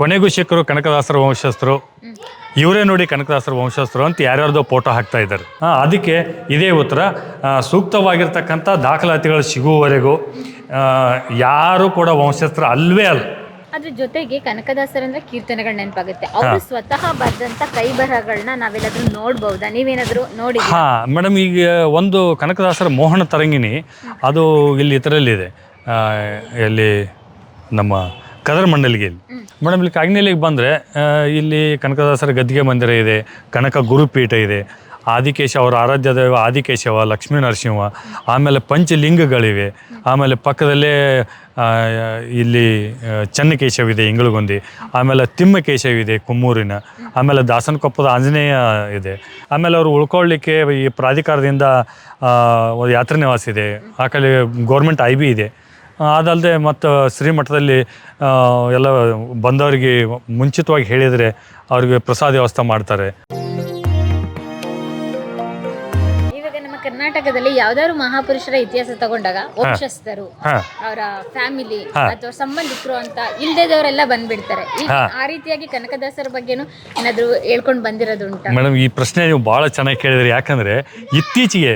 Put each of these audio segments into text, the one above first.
ಕೊನೆಗೂ ಶಿಖರು ಕನಕದಾಸರ ವಂಶಸ್ಥರು. ಇವರೇ ನೋಡಿ ಕನಕದಾಸರ ವಂಶಸ್ಥರು ಅಂತ ಯಾರ್ಯಾರ್ದೋ ಫೋಟೋ ಹಾಕ್ತಾ ಇದ್ದಾರೆ. ಅದಕ್ಕೆ ಇದೇ ಉತ್ತರ. ಸೂಕ್ತವಾಗಿರ್ತಕ್ಕಂಥ ದಾಖಲಾತಿಗಳು ಸಿಗುವವರೆಗೂ ಯಾರು ಕೂಡ ವಂಶಸ್ಥರು ಅಲ್ವೇ ಅಲ್ಲ. ಅದ್ರ ಜೊತೆಗೆ ಕನಕದಾಸರಂದ್ರೆ ಕೀರ್ತನೆಗಳು ನೆನಪಾಗುತ್ತೆ. ಅವರು ಸ್ವತಃ ಬರೆದಂತ ಕೈ ಬರಹಗಳನ್ನ ನಾವೆಲ್ಲಾದ್ರೂ ನೋಡ್ಬಹುದಾ ನೀವೇನಾದ್ರೂ ನೋಡಿ ಹಾ ಮೇಡಮ್ ಈಗ ಒಂದು ಕನಕದಾಸರ ಮೋಹನ ತರಂಗಿಣಿ ಅದು ಇಲ್ಲಿ ಇದರಲ್ಲಿದೆ. ಇಲ್ಲಿ ಎಲ್ಲಿ ನಮ್ಮ ಕದರ ಮಂಡಲಿಗೆ ಇಲ್ಲಿ. ಮೇಡಮ್ ಇಲ್ಲಿ ಕಾಗಿನೆಲೆಗೆ ಬಂದರೆ ಇಲ್ಲಿ ಕನಕದಾಸರ ಗದ್ದಿಗೆ ಮಂದಿರ ಇದೆ ಕನಕ ಗುರುಪೀಠ ಇದೆ ಆದಿಕೇಶ ಅವರ ಆರಾಧ್ಯ ದೈವ ಆದಿಕೇಶವ ಲಕ್ಷ್ಮೀ ನರಸಿಂಹ ಆಮೇಲೆ ಪಂಚಲಿಂಗಗಳಿವೆ ಆಮೇಲೆ ಪಕ್ಕದಲ್ಲೇ ಇಲ್ಲಿ ಚನ್ನಕೇಶವಿದೆ ಇಂಗಳಗೊಂದಿ ಆಮೇಲೆ ತಿಮ್ಮಕೇಶವಿದೆ ಕುಮ್ಮೂರಿನ ಆಮೇಲೆ ದಾಸನಕೊಪ್ಪದ ಆಂಜನೇಯ ಇದೆ ಆಮೇಲೆ ಅವರು ಉಳ್ಕೊಳ್ಳಿಕ್ಕೆ ಈ ಪ್ರಾಧಿಕಾರದಿಂದ ಯಾತ್ರೆ ನಿವಾಸ ಇದೆ ಆ ಕಡೆ ಗೌರ್ಮೆಂಟ್ ಐ ಬಿ ಇದೆ ಅದಲ್ಲದೆ ಮತ್ತು ಶ್ರೀಮಠದಲ್ಲಿ ಎಲ್ಲ ಬಂದವರಿಗೆ ಮುಂಚಿತವಾಗಿ ಹೇಳಿದರೆ ಅವ್ರಿಗೆ ಪ್ರಸಾದ ವ್ಯವಸ್ಥೆ ಮಾಡ್ತಾರೆ. ಇವಾಗ ನಮ್ಮ ಕರ್ನಾಟಕದಲ್ಲಿ ಯಾವ್ದಾದ್ರು ಮಹಾಪುರುಷರ ಇತಿಹಾಸ ತಗೊಂಡಾಗ ವಂಶಸ್ಥರು ಅವರ ಫ್ಯಾಮಿಲಿ ಅಥವಾ ಸಂಬಂಧಿಕರು ಅಂತ ಇಲ್ದೇದವರೆಲ್ಲ ಬಂದ್ಬಿಡ್ತಾರೆ. ಈಗ ಆ ರೀತಿಯಾಗಿ ಕನಕದಾಸರ ಬಗ್ಗೆನು ಏನಾದ್ರು ಹೇಳ್ಕೊಂಡು ಬಂದಿರೋದು ಮೇಡಮ್ ಈ ಪ್ರಶ್ನೆ ನೀವು ಭಾಳ ಚೆನ್ನಾಗಿ ಕೇಳಿದ್ರಿ. ಯಾಕಂದ್ರೆ ಇತ್ತೀಚೆಗೆ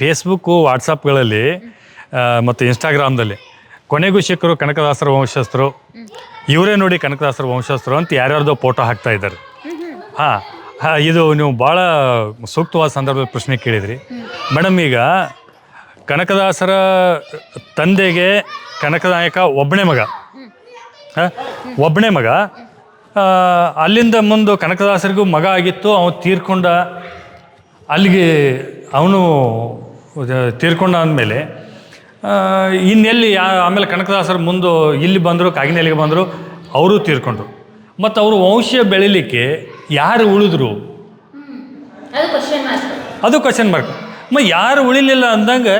ಫೇಸ್ಬುಕ್ಕು ವಾಟ್ಸಪ್ಗಳಲ್ಲಿ ಮತ್ತು ಇನ್ಸ್ಟಾಗ್ರಾಮ್ದಲ್ಲಿ ಕೊನೆಗೂ ಶಿಖರು ಕನಕದಾಸರ ವಂಶಸ್ಥರು, ಇವರೇ ನೋಡಿ ಕನಕದಾಸರ ವಂಶಸ್ಥರು ಅಂತ ಯಾರ್ಯಾರ್ದೋ ಫೋಟೋ ಹಾಕ್ತಾ ಇದ್ದಾರೆ. ಹಾಂ ಹಾಂ, ಇದು ನೀವು ಭಾಳ ಸೂಕ್ತವಾದ ಸಂದರ್ಭದಲ್ಲಿ ಪ್ರಶ್ನೆ ಕೇಳಿದ್ರಿ. ಮೇಡಮ್, ಈಗ ಕನಕದಾಸರ ತಂದೆಗೆ ಕನಕನಾಯಕ ಒಬ್ಬನೇ ಮಗ. ಹಾಂ, ಒಬ್ಬನೇ ಮಗ. ಅಲ್ಲಿಂದ ಮುಂದೆ ಕನಕದಾಸರಿಗೂ ಮಗ ಆಗಿತ್ತು, ಅವನು ತೀರ್ಕೊಂಡ, ಅಲ್ಲಿಗೆ ಅವನು ತೀರ್ಕೊಂಡ ಅಂದಮೇಲೆ ಇನ್ನೆಲ್ಲಿ ಆಮೇಲೆ ಕನಕದಾಸರು ಮುಂದೆ ಇಲ್ಲಿ ಬಂದರು ಕಾಗಿನೆಲ್ಲಿಗೆ ಬಂದರು ಅವರು ತೀರ್ಕೊಂಡ್ರು. ಮತ್ತು ಅವರು ವಂಶ ಬೆಳಿಲಿಕ್ಕೆ ಯಾರು ಉಳಿದ್ರು? ಅದು ಕ್ವಶನ್ ಮಾರ್ಕ್ ಅದು ಕ್ವಶನ್ ಮಾರ್ಕ್ ಮ ಯಾರು ಉಳಿಲಿಲ್ಲ ಅಂದಂಗೆ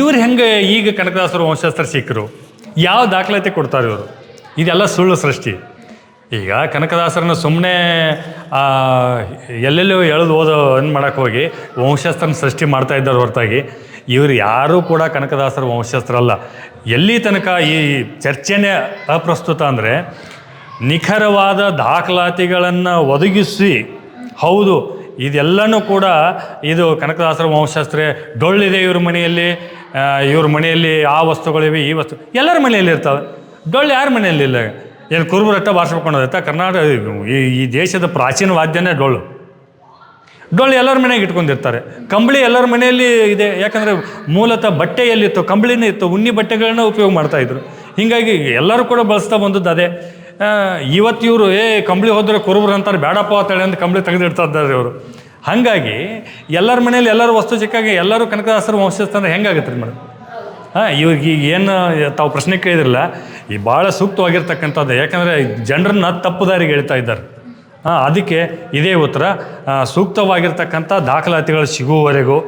ಇವ್ರು ಹೆಂಗೆ ಈಗ ಕನಕದಾಸರು ವಂಶಸ್ಥರು ಸಿಕ್ಕರು ಯಾವ ದಾಖಲಾತಿ ಕೊಡ್ತಾರೆ ಇವರು? ಇದೆಲ್ಲ ಸುಳ್ಳು ಸೃಷ್ಟಿ. ಈಗ ಕನಕದಾಸರನ್ನ ಸುಮ್ಮನೆ ಎಲ್ಲೆಲ್ಲೋ ಎಳೆದು ಓದೋ ಏನು ಮಾಡೋಕ್ಕೆ ಹೋಗಿ ವಂಶಸ್ಥರನ್ನ ಸೃಷ್ಟಿ ಮಾಡ್ತಾ ಇದ್ದಾರೆ ಹೊರತಾಗಿ. ಇವರು ಯಾರೂ ಕೂಡ ಕನಕದಾಸರ ವಂಶಸ್ಥರಲ್ಲ ಎಲ್ಲಿ ತನಕ ಈ ಚರ್ಚೆನೇ ಅಪ್ರಸ್ತುತ ಅಂದರೆ ನಿಖರವಾದ ದಾಖಲಾತಿಗಳನ್ನು ಒದಗಿಸಿ, ಹೌದು, ಇದೆಲ್ಲನೂ ಕೂಡ ಇದು ಕನಕದಾಸರ ವಂಶಸ್ತ್ರೇ ಡೊಳ್ಳಿದೆ ಇವ್ರ ಮನೆಯಲ್ಲಿ ಇವ್ರ ಮನೆಯಲ್ಲಿ ಆ ವಸ್ತುಗಳಿವೆ, ಈ ವಸ್ತು ಎಲ್ಲರ ಮನೆಯಲ್ಲಿ ಇರ್ತವೆ. ಡೊಳ್ಳು ಯಾರ ಮನೆಯಲ್ಲಿ ಇಲ್ಲ? ಏನು ಕುರುಬರಟ್ಟ ಬಾರಿಸ್ಕೊಂಡೋದೈತ ಕರ್ನಾಟಕ, ಈ ಈ ದೇಶದ ಪ್ರಾಚೀನ ವಾದ್ಯನೇ ಡೊಳ್ಳು. ಡೊಳ್ಳು ಎಲ್ಲರ ಮನೆಗೆ ಇಟ್ಕೊಂಡಿರ್ತಾರೆ. ಕಂಬಳಿ ಎಲ್ಲರ ಮನೆಯಲ್ಲಿ ಇದೆ. ಯಾಕಂದರೆ ಮೂಲತಃ ಬಟ್ಟೆಯಲ್ಲಿತ್ತು, ಕಂಬಳಿನೇ ಇತ್ತು, ಉಣ್ಣಿ ಬಟ್ಟೆಗಳನ್ನ ಉಪಯೋಗ ಮಾಡ್ತಾ ಇದ್ರು. ಹೀಗಾಗಿ ಎಲ್ಲರೂ ಕೂಡ ಬಳಸ್ತಾ ಬಂದದ್ದು ಅದೇ. ಇವತ್ತು ಇವರು, ಏ, ಕಂಬಳಿ ಹೋದ್ರೆ ಕುರುಬರು ಅಂತಾರೆ, ಬೇಡಪ್ಪ ಅಂತೇಳಿ ಅಂತ ಕಂಬಳಿ ತೆಗೆದಿಡ್ತಾ ಇದ್ದಾರೆ ಇವರು. ಹಾಗಾಗಿ ಎಲ್ಲರ ಮನೇಲಿ ಎಲ್ಲರ ವಸ್ತು ಚಿಕ್ಕಾಗಿ ಎಲ್ಲರೂ ಕನಕದಾಸರ ವಂಶಸ್ಥಾನ ಹೆಂಗಾಗುತ್ತೆ ರೀ ಮೇಡಮ್ ಹಾಂ ಇವ್ರಿಗೆ ಈಗ ಏನು ತಾವು ಪ್ರಶ್ನೆ ಕೇಳಿದ್ರಲ್ಲ ಈ ಭಾಳ ಸೂಕ್ತವಾಗಿರ್ತಕ್ಕಂಥದ್ದು ಯಾಕಂದರೆ ಜನರನ್ನ ತಪ್ಪು ದಾರಿಗೆ ಹೇಳ್ತಾ ಇದ್ದಾರೆ. ಹಾಂ ಅದಕ್ಕೆ ಇದೇ ಉತ್ತರ ಸೂಕ್ತವಾಗಿರ್ತಕ್ಕಂಥ ದಾಖಲಾತಿಗಳು ಸಿಗುವವರೆಗೂ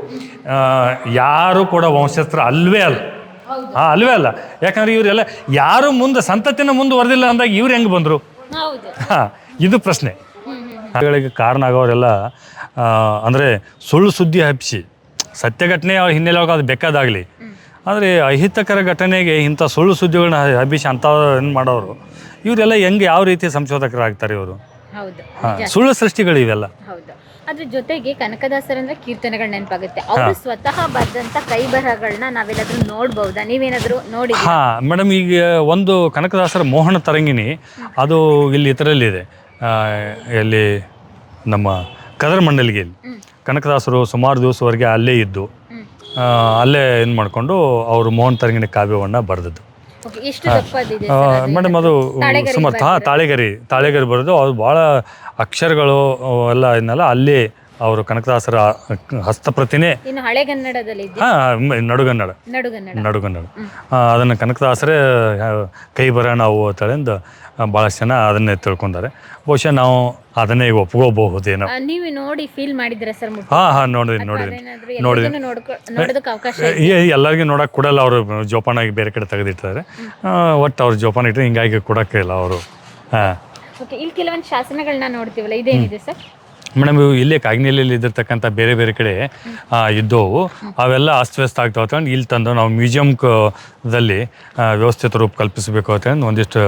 ಯಾರು ಕೂಡ ವಂಶಸ್ತ್ರ ಅಲ್ವೇ ಅಲ್ಲ. ಹಾಂ ಅಲ್ವೇ ಅಲ್ಲ. ಯಾಕಂದ್ರೆ ಇವರೆಲ್ಲ ಯಾರು ಮುಂದೆ ಸಂತತಿನ ಮುಂದುವರೆದಿಲ್ಲ ಅಂದಾಗ ಇವ್ರು ಹೆಂಗೆ ಬಂದರು? ಹಾಂ ಇದು ಪ್ರಶ್ನೆ. ಕಾರಣ ಆಗೋರೆಲ್ಲ ಅಂದರೆ ಸುಳ್ಳು ಸುದ್ದಿ ಹಬ್ಬಿಸಿ ಸತ್ಯ ಘಟನೆ ಅವ್ರ ಹಿನ್ನೆಲೆ ಅದು ಬೇಕಾದಾಗಲಿ ಆದರೆ ಅಹಿತಕರ ಘಟನೆಗೆ ಇಂಥ ಸುಳ್ಳು ಸುದ್ದಿಗಳನ್ನ ಹಬ್ಬಿಸಿ ಏನು ಮಾಡೋರು ಇವರೆಲ್ಲ ಹೆಂಗೆ ಯಾವ ರೀತಿ ಸಂಶೋಧಕರಾಗ್ತಾರೆ ಇವರು? ಹೌದು. ಹಾಂ ಸುಳ್ಳು ಸೃಷ್ಟಿಗಳು ಇವೆಲ್ಲ. ಹೌದು. ಅದ್ರ ಜೊತೆಗೆ ಕನಕದಾಸರಂದ್ರೆ ಕೀರ್ತನೆಗಳು ನೆನಪಾಗುತ್ತೆ. ಅವರು ಸ್ವತಃ ಬರೆದಂತ ಕೈ ಬರಹಗಳನ್ನ ನಾವೆಲ್ಲಾದ್ರೂ ನೋಡ್ಬಹುದಾ ನೀವೇನಾದ್ರೂ ನೋಡಿ ಹಾ ಮೇಡಮ್ ಈಗ ಒಂದು ಕನಕದಾಸರ ಮೋಹನ ತರಂಗಿಣಿ ಅದು ಇಲ್ಲಿ ಇದರಲ್ಲಿದೆ. ಇದೆ ಇಲ್ಲಿ ನಮ್ಮ ಕದರ ಮಂಡಲಿಗೆ ಇಲ್ಲಿ. ಕನಕದಾಸರು ಸುಮಾರು ದಿವಸವರೆಗೆ ಅಲ್ಲೇ ಇದ್ದು ಅಲ್ಲೇ ಏನು ಮಾಡಿಕೊಂಡು ಅವರು ಮೋಹನ್ ತರಂಗಿಣಿ ಕಾವ್ಯವನ್ನು ಬರೆದದ್ದು. Okay, ಎಷ್ಟು ದಪ್ಪದಿದೆ ಮೇಡಮ್ ಅದು ಸುಮಾರು ಹಾಂ ತಾಳೆಗರಿ ತಾಳೆಗರಿ ಬರೆದು ಅವ್ರು ಭಾಳ ಅಕ್ಷರಗಳು ಎಲ್ಲ ಇದನ್ನೆಲ್ಲ ಅಲ್ಲಿ ಅವರು ಕನಕದಾಸರ ಹಸ್ತಪ್ರತಿನೇ ಇನ್ನು ಹಳೆಗನ್ನಡದಲ್ಲಿ ಇದೆ ಹಾಂ ನಡುಗನ್ನಡ. ನಡುಗನ್ನಡ. ನಡುಗನ್ನಡ. ಅದನ್ನು ಕನಕದಾಸರೇ ಕೈ ಬರ ನಾವು ಅಂತೇಳಿಂದ ಭಾಳಷ್ಟು ಜನ ಅದನ್ನೇ ತಿಳ್ಕೊಂಡಾರೆ. ಬಹುಶಃ ನಾವು ಅದನ್ನೇ ಈಗ ಒಪ್ಕೋಬಹುದೇನೋ. ನೀವು ನೋಡಿ ಫೀಲ್ ಮಾಡಿದ್ರೆ ಸರ್ ಹಾಂ ಹಾಂ ನೋಡಿದ್ದೀನಿ ನೋಡಿದ್ದೀನಿ. ಅದೇನಾದ್ರೂ ಎಲ್ಲರಿಗೂ ನೋಡಕ್ಕೆ ಕೊಡಲ್ಲ ಅವರು ಜೋಪಾನಾಗಿ ಬೇರೆ ಕಡೆ ತೆಗೆದಿಟ್ಟಿದ್ದಾರೆ. ಒಟ್ಟು ಅವ್ರು ಜೋಪಾನ ಇಟ್ಟರೆ ಹಿಂಗಾಗಿ ಕೊಡಕ್ಕೆ ಇಲ್ಲ ಅವರು. ಹಾಂ. ಓಕೆ ಇಲ್ಲಿ ಕೆಲವೊಂದು ಶಾಸನಗಳನ್ನ ನೋಡ್ತೀವಲ್ಲ ಇದೇನಿದೆ ಸರ್? ಮೇಡಮ್, ಇವು ಇಲ್ಲೇ ಕಾಗಿನೆಲೆಯಲ್ಲಿ ಇದ್ದಿರ್ತಕ್ಕಂಥ ಬೇರೆ ಬೇರೆ ಕಡೆ ಇದ್ದವು. ಅವೆಲ್ಲ ಅಸ್ತವ್ಯಸ್ತ ಆಗ್ತಾವೆ ಅಂತಂದು ಇಲ್ಲಿ ತಂದು ನಾವು ಮ್ಯೂಸಿಯಂ ದಲ್ಲಿ ವ್ಯವಸ್ಥಿತ ರೂಪ ಕಲ್ಪಿಸಬೇಕು ಅಂತ ಒಂದಿಷ್ಟು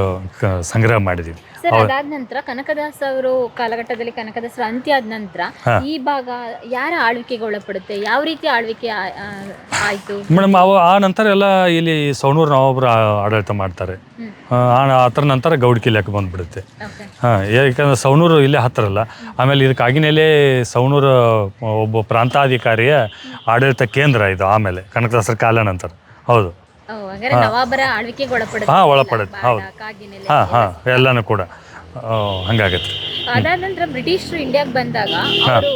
ಸಂಗ್ರಹ ಮಾಡಿದ್ದೀವಿ ಸರ್ ಅದಾದ ನಂತರ ಕನಕದಾಸ ಅವರು ಕಾಲಘಟ್ಟದಲ್ಲಿ ಕನಕದಾಸರ ಅಂತ್ಯ ಆದ ನಂತರ ಈ ಭಾಗ ಯಾರ ಆಳ್ವಿಕೆಗೆ ಒಳಪಡುತ್ತೆ? ಯಾವ ರೀತಿ ಆಳ್ವಿಕೆ ಆ- ಆ- ಆಯ್ತು? ಮೇಡಮ್ ಅವ ಆ ನಂತರ ಎಲ್ಲ ಇಲ್ಲಿ ಸವಣೂರು ನವಾಬರು ಆ- ಆಡಳಿತ ಮಾಡ್ತಾರೆ. ಹ್ಮ್. ಆ ನಂತರ ಗೌಡ ಲೆಕ್ಕ ಬಂದ್ಬಿಡುತ್ತೆ. ಓಕೆ. ಹಾಂ ಯಾಕಂದ್ರೆ ಸವಣೂರು ಇಲ್ಲೇ ಹತ್ತಿರಲ್ಲ ಆಮೇಲೆ ಇದಕ್ಕೆ ಆಗಿನೇಲೆ ಸವಣೂರು ಒಬ್ಬ ಪ್ರಾಂತಾಧಿಕಾರಿಯ ಆಡಳಿತ ಕೇಂದ್ರ ಇದು ಆಮೇಲೆ ಕನಕದಾಸರ ಕಾಲ ನಂತರ. ಹೌದು. ನವಾಬರ ಆಳ್ವಿಕೆಗೆ ಒಳಪಡುತ್ತೆ ಹಾಂ ಒಳಪಡುತ್ತೆ ಹೌದು. ಬಾಡ, ಕಾಗಿನೆಲೆ ಹಾಂ ಹಾಂ ಎಲ್ಲನೂ ಕೂಡ. ಹಂಗಾಗತ್ತೆ. ಅದಾದ ನಂತರ ಬ್ರಿಟಿಷರು ಇಂಡಿಯಾಗೆ ಬಂದಾಗ ಅವರು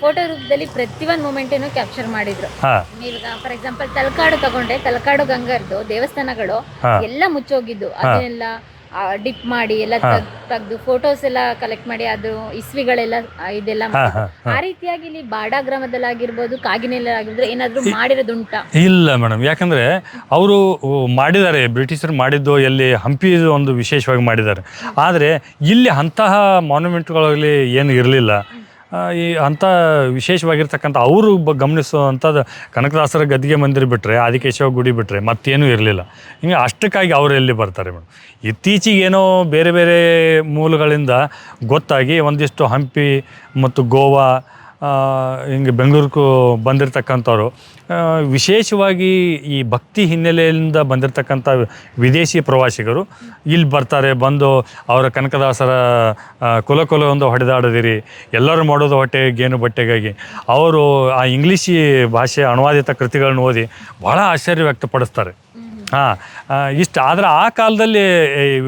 ಫೋಟೋ ರೂಪದಲ್ಲಿ ಪ್ರತಿಯೊಂದು ಮೂಮೆಂಟ್ ಕ್ಯಾಪ್ಚರ್ ಮಾಡಿದ್ರು. ಈಗ ನೀವೀಗ ಫಾರ್ ಎಕ್ಸಾಂಪಲ್ ತಲಕಾಡು ತಗೊಂಡೆ ತಲಕಾಡು ಗಂಗರ್ದು ದೇವಸ್ಥಾನಗಳು ಎಲ್ಲಾ ಎಲ್ಲ ಮುಚ್ಚೋಗಿದ್ದು ಅದನ್ನೆಲ್ಲ ಡಿಪ್ ಮಾಡಿ ಎಲ್ಲ ತೆಗೆದು ಫೋಟೋಸ್ ಎಲ್ಲ ಕಲೆಕ್ಟ್ ಮಾಡಿ ಅದು ಇಸ್ವಿಗಳೆಲ್ಲ ಇದೆಲ್ಲ ಆ ರೀತಿಯಾಗಿ ಇಲ್ಲಿ ಬಾಡಾ ಗ್ರಾಮದಲ್ಲಾಗಿರ್ಬೋದು ಕಾಗಿನೆಲ್ಲ ಆಗಿರ್ಬೋದು ಏನಾದ್ರೂ ಮಾಡಿರೋದುಂಟಾ ಇಲ್ಲ ಮೇಡಮ್. ಯಾಕಂದ್ರೆ ಅವರು ಮಾಡಿದ್ದಾರೆ ಬ್ರಿಟಿಷರು ಮಾಡಿದ್ದು ಎಲ್ಲಿ ಹಂಪಿ ಒಂದು ವಿಶೇಷವಾಗಿ ಮಾಡಿದ್ದಾರೆ. ಆದರೆ ಇಲ್ಲಿ ಅಂತಹ ಮಾನ್ಯುಮೆಂಟ್ಗಳಲ್ಲಿ ಏನು ಇರಲಿಲ್ಲ. ಈ ಅಂಥ ವಿಶೇಷವಾಗಿರ್ತಕ್ಕಂಥ ಅವರು ಬ ಗಮನಿಸುವಂಥದ್ದು ಕನಕದಾಸರ ಗದ್ದಿಗೆ ಮಂದಿರ ಬಿಟ್ಟರೆ ಆದಿಕೇಶವ ಗುಡಿ ಬಿಟ್ಟರೆ ಮತ್ತೇನೂ ಇರಲಿಲ್ಲ. ಹಿಂಗೆ ಅಷ್ಟಕ್ಕಾಗಿ ಅವರು ಎಲ್ಲಿ ಬರ್ತಾರೆ ಮೇಡಮ್? ಇತ್ತೀಚೆಗೆ ಏನೋ ಬೇರೆ ಬೇರೆ ಮೂಲಗಳಿಂದ ಗೊತ್ತಾಗಿ ಒಂದಿಷ್ಟು ಹಂಪಿ ಮತ್ತು ಗೋವಾ ಹಿಂಗೆ ಬೆಂಗಳೂರಿಗೂ ಬಂದಿರತಕ್ಕಂಥವ್ರು. ವಿಶೇಷವಾಗಿ ಈ ಭಕ್ತಿ ಹಿನ್ನೆಲೆಯಿಂದ ಬಂದಿರತಕ್ಕಂಥ ವಿದೇಶಿ ಪ್ರವಾಸಿಗರು ಇಲ್ಲಿ ಬರ್ತಾರೆ ಬಂದು ಅವರ ಕನಕದಾಸರ ಕುಲ ಒಂದು ಹೊಡೆದಾಡದಿರಿ ಎಲ್ಲರೂ ಮಾಡೋದು ಹೊಟ್ಟೆ ಗೇನು ಬಟ್ಟೆಗಾಗಿ. ಅವರು ಆ ಇಂಗ್ಲೀಷಿ ಭಾಷೆ ಅನುವಾದಿತ ಕೃತಿಗಳನ್ನು ಓದಿ ಭಾಳ ಆಶ್ಚರ್ಯ ವ್ಯಕ್ತಪಡಿಸ್ತಾರೆ. ಹಾಂ ಇಷ್ಟು ಆದರೆ ಆ ಕಾಲದಲ್ಲಿ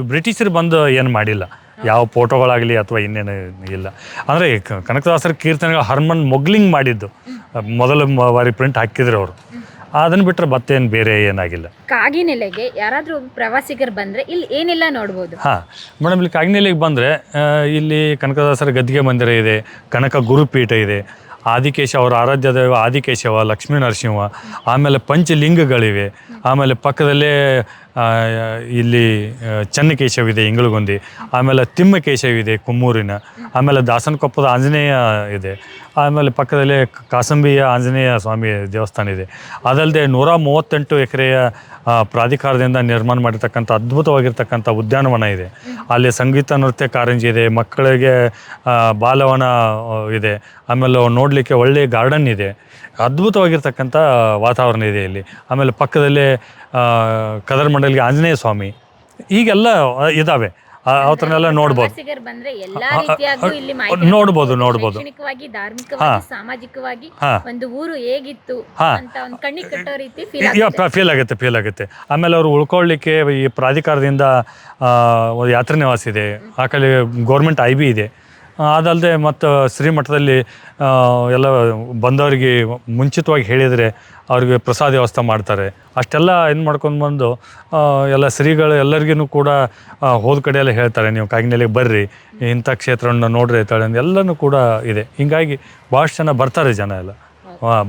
ಬ್ರಿಟಿಷರು ಬಂದು ಏನು ಮಾಡಿಲ್ಲ. ಯಾವ ಫೋಟೋಗಳಾಗಲಿ ಅಥವಾ ಇನ್ನೇನು ಇಲ್ಲ. ಅಂದರೆ ಕನಕದಾಸರ ಕೀರ್ತನೆಗಳು ಹರ್ಮನ್ ಮೊಗ್ಲಿಂಗ್ ಮಾಡಿದ್ದು. ಮೊದಲ ಬಾರಿ ಪ್ರಿಂಟ್ ಹಾಕಿದ್ರು ಅವರು. ಅದನ್ನು ಬಿಟ್ಟರೆ ಮತ್ತೇನು ಬೇರೆ ಏನಾಗಿಲ್ಲ. ಕಾಗಿನೆಲೆಗೆ ಯಾರಾದರೂ ಪ್ರವಾಸಿಗರು ಬಂದರೆ ಇಲ್ಲಿ ಏನೆಲ್ಲ ನೋಡ್ಬೋದು. ಹಾಂ ಮೇಡಮ್ ಇಲ್ಲಿ ಕಾಗಿನೆಲೆಗೆ ಬಂದರೆ ಇಲ್ಲಿ ಕನಕದಾಸರ ಗದ್ದಿಗೆ ಮಂದಿರ ಇದೆ ಕನಕ ಗುರುಪೀಠ ಇದೆ ಆದಿಕೇಶ ಅವರ ಆರಾಧ್ಯ ದೈವ ಆದಿಕೇಶವ ಲಕ್ಷ್ಮೀ ನರಸಿಂಹ ಆಮೇಲೆ ಪಂಚಲಿಂಗಗಳಿವೆ. ಆಮೇಲೆ ಪಕ್ಕದಲ್ಲೇ ಇಲ್ಲಿ ಚನ್ನಕೇಶವಿದೆ ಇಂಗಳಗುಂದಿ ಆಮೇಲೆ ತಿಮ್ಮಕೇಶವಿದೆ ಕುಮ್ಮೂರಿನ. ಆಮೇಲೆ ದಾಸನಕೊಪ್ಪದ ಆಂಜನೇಯ ಇದೆ. ಆಮೇಲೆ ಪಕ್ಕದಲ್ಲೇ ಕಾಸಂಬಿಯ ಆಂಜನೇಯ ಸ್ವಾಮಿ ದೇವಸ್ಥಾನ ಇದೆ. ಅದಲ್ಲದೆ ನೂರ ಮೂವತ್ತೆಂಟು ಎಕರೆಯ ಪ್ರಾಧಿಕಾರದಿಂದ ನಿರ್ಮಾಣ ಮಾಡಿರ್ತಕ್ಕಂಥ ಅದ್ಭುತವಾಗಿರ್ತಕ್ಕಂಥ ಉದ್ಯಾನವನ ಇದೆ. ಅಲ್ಲಿ ಸಂಗೀತ ನೃತ್ಯ ಕಾರಂಜಿ ಇದೆ, ಮಕ್ಕಳಿಗೆ ಬಾಲವನ ಇದೆ. ಆಮೇಲೆ ನೋಡಲಿಕ್ಕೆ ಒಳ್ಳೆಯ ಗಾರ್ಡನ್ ಇದೆ. ಅದ್ಭುತವಾಗಿರ್ತಕ್ಕಂಥ ವಾತಾವರಣ ಇದೆ ಇಲ್ಲಿ. ಆಮೇಲೆ ಪಕ್ಕದಲ್ಲೇ ಕದರ ಮಂಡಲಿಗೆ ಆಂಜನೇಯ ಸ್ವಾಮಿ. ಹೀಗೆಲ್ಲ ಇದಾವೆ. ಅವತ್ತನ್ನೆಲ್ಲ ನೋಡ್ಬೋದು. ಪ್ರವಾಸಿಗರು ಬಂದ್ರೆ ಎಲ್ಲಾ ರೀತಿಯಾಗೂ ಇಲ್ಲಿ ಮಾಹಿತಿ ನೋಡ್ಬೋದು ನೋಡ್ಬೋದು. ಶೈಕ್ಷಣಿಕವಾಗಿ ಧಾರ್ಮಿಕವಾಗಿ ಸಾಮಾಜಿಕವಾಗಿ ಹಾ. ಒಂದು ಊರು ಹೇಗಿತ್ತು ಹಾ. ಅಂತ ಒಂದು ಕಣ್ಣಿಗೆ ಕಟ್ಟೋ ರೀತಿ ಫೀಲ್ ಆಗುತ್ತೆ ಫೀಲ್ ಆಗುತ್ತೆ. ಆಮೇಲೆ ಅವರು ಉಳ್ಕೊಳ್ಳಿಕ್ಕೆ ಈ ಪ್ರಾಧಿಕಾರದಿಂದ ಯಾತ್ರೆ ನಿವಾಸ ಇದೆ. ಆ ಕಡೆ ಗೌರ್ಮೆಂಟ್ ಐ ಬಿ ಇದೆ. ಅದಲ್ಲದೆ ಮತ್ತು ಶ್ರೀಮಠದಲ್ಲಿ ಎಲ್ಲ ಬಂದವರಿಗೆ ಮುಂಚಿತವಾಗಿ ಹೇಳಿದರೆ ಅವ್ರಿಗೆ ಪ್ರಸಾದ ವ್ಯವಸ್ಥೆ ಮಾಡ್ತಾರೆ. ಅಷ್ಟೆಲ್ಲ ಏನು ಮಾಡ್ಕೊಂಡು ಬಂದು ಎಲ್ಲ ಶ್ರೀಗಳು ಎಲ್ಲರಿಗೂ ಕೂಡ ಹೋದ ಕಡೆ ಹೇಳ್ತಾರೆ, ನೀವು ಕಾಗಿನೆಲೆಗೆ ಬರ್ರಿ, ಇಂಥ ಕ್ಷೇತ್ರವನ್ನು ನೋಡ್ರಿ ಅಂತ ಎಲ್ಲನೂ ಕೂಡ ಇದೆ. ಹಿಂಗಾಗಿ ಭಾಳಷ್ಟು ಜನ ಬರ್ತಾರೆ ಜನ ಎಲ್ಲ.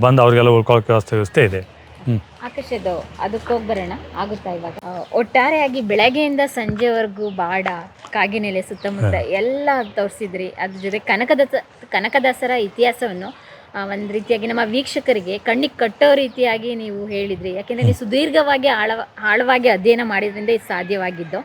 ಬಂದು ಅವ್ರಿಗೆಲ್ಲ ಉಳ್ಕೊಳ್ಳೋಕೆ ವ್ಯವಸ್ಥೆ ವ್ಯವಸ್ಥೆ ಇದೆ. ಆಕಾಶದ್ದು ಅದಕ್ಕೆ ಹೋಗಿ ಬರೋಣ ಆಗುತ್ತಾ ಇವಾಗ? ಒಟ್ಟಾರೆಯಾಗಿ ಬೆಳಗ್ಗೆಯಿಂದ ಸಂಜೆವರೆಗೂ ಬಾಡ ಕಾಗಿನೆಲೆ ಸುತ್ತಮುತ್ತ ಎಲ್ಲ ತೋರಿಸಿದ್ರಿ. ಅದ್ರ ಜೊತೆ ಕನಕದಾಸ ಕನಕದಾಸರ ಇತಿಹಾಸವನ್ನು ಒಂದು ರೀತಿಯಾಗಿ ನಮ್ಮ ವೀಕ್ಷಕರಿಗೆ ಕಣ್ಣಿಗೆ ಕಟ್ಟೋ ರೀತಿಯಾಗಿ ನೀವು ಹೇಳಿದ್ರಿ. ಯಾಕೆಂದರೆ ನೀವು ಸುದೀರ್ಘವಾಗಿ ಆಳ ಆಳವಾಗಿ ಅಧ್ಯಯನ ಮಾಡಿದ್ರಿಂದ ಇದು ಸಾಧ್ಯವಾಗಿದ್ದು.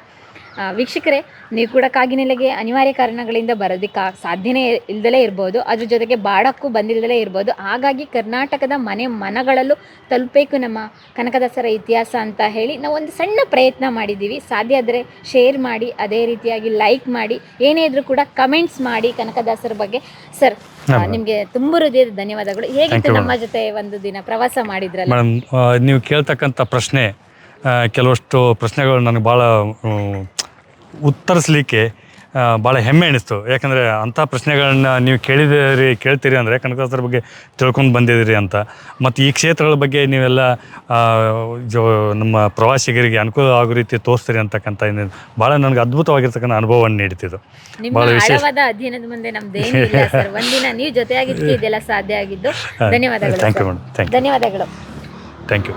ವೀಕ್ಷಕರೇ ನೀವು ಕೂಡ ಕಾಗಿನೆಲೆಗೆ ಅನಿವಾರ್ಯ ಕಾರಣಗಳಿಂದ ಬರೋದಕ್ಕೆ ಸಾಧ್ಯನೇ ಇಲ್ದಲೇ ಇರ್ಬೋದು. ಅದ್ರ ಜೊತೆಗೆ ಬಾಡಕ್ಕೂ ಬಂದಿಲ್ದಲೇ ಇರ್ಬೋದು. ಹಾಗಾಗಿ ಕರ್ನಾಟಕದ ಮನೆ ಮನಗಳಲ್ಲೂ ತಲುಪಬೇಕು ನಮ್ಮ ಕನಕದಾಸರ ಇತಿಹಾಸ ಅಂತ ಹೇಳಿ ನಾವು ಒಂದು ಸಣ್ಣ ಪ್ರಯತ್ನ ಮಾಡಿದ್ದೀವಿ. ಸಾಧ್ಯ ಆದರೆ ಶೇರ್ ಮಾಡಿ ಅದೇ ರೀತಿಯಾಗಿ ಲೈಕ್ ಮಾಡಿ ಏನೇ ಇದ್ರೂ ಕೂಡ ಕಮೆಂಟ್ಸ್ ಮಾಡಿ ಕನಕದಾಸರ ಬಗ್ಗೆ. ಸರ್ ನಿಮಗೆ ತುಂಬ ಹೃದಯದ ಧನ್ಯವಾದಗಳು. ಹೇಗಿತ್ತು ನಮ್ಮ ಜೊತೆ ಒಂದು ದಿನ ಪ್ರವಾಸ ಮಾಡಿದ್ರಲ್ಲ? ಮೇಡಮ್ ನೀವು ಕೇಳ್ತಕ್ಕಂಥ ಪ್ರಶ್ನೆ ಕೆಲವಷ್ಟು ಪ್ರಶ್ನೆಗಳು ನನಗೆ ಭಾಳ ಉತ್ತರಿಸ್ಲಿಕ್ಕೆ ಭಾಳ ಹೆಮ್ಮೆ ಅನಿಸ್ತು. ಯಾಕಂದರೆ ಅಂಥ ಪ್ರಶ್ನೆಗಳನ್ನ ನೀವು ಕೇಳಿದಿರಿ ಕೇಳ್ತೀರಿ ಅಂದರೆ ಕನಕದಾಸರ ಬಗ್ಗೆ ತಿಳ್ಕೊಂಡು ಬಂದಿದ್ದೀರಿ ಅಂತ. ಮತ್ತು ಈ ಕ್ಷೇತ್ರಗಳ ಬಗ್ಗೆ ನೀವೆಲ್ಲ ಜೋ ನಮ್ಮ ಪ್ರವಾಸಿಗರಿಗೆ ಅನುಕೂಲ ಆಗೋ ರೀತಿ ತೋರಿಸ್ತೀರಿ ಅಂತಕ್ಕಂಥ ಭಾಳ ನನಗೆ ಅದ್ಭುತವಾಗಿರ್ತಕ್ಕಂಥ ಅನುಭವವನ್ನು ನೀಡ್ತಿದ್ದು ಭಾಳ ವಿಶೇಷ. ಅಧ್ಯಯನದ ಮುಂದೆ ನಮ್ದೇನು ಸರ್. ಒಂದಿನ ನೀವು ಜೊತೆಯಾಗಿದ್ದಕ್ಕೆ ಇದೆಲ್ಲ ಸಾಧ್ಯ ಆಗಿದ್ದು. ಧನ್ಯವಾದಗಳು thank you. Madam thank you ಧನ್ಯವಾದಗಳು. Thank you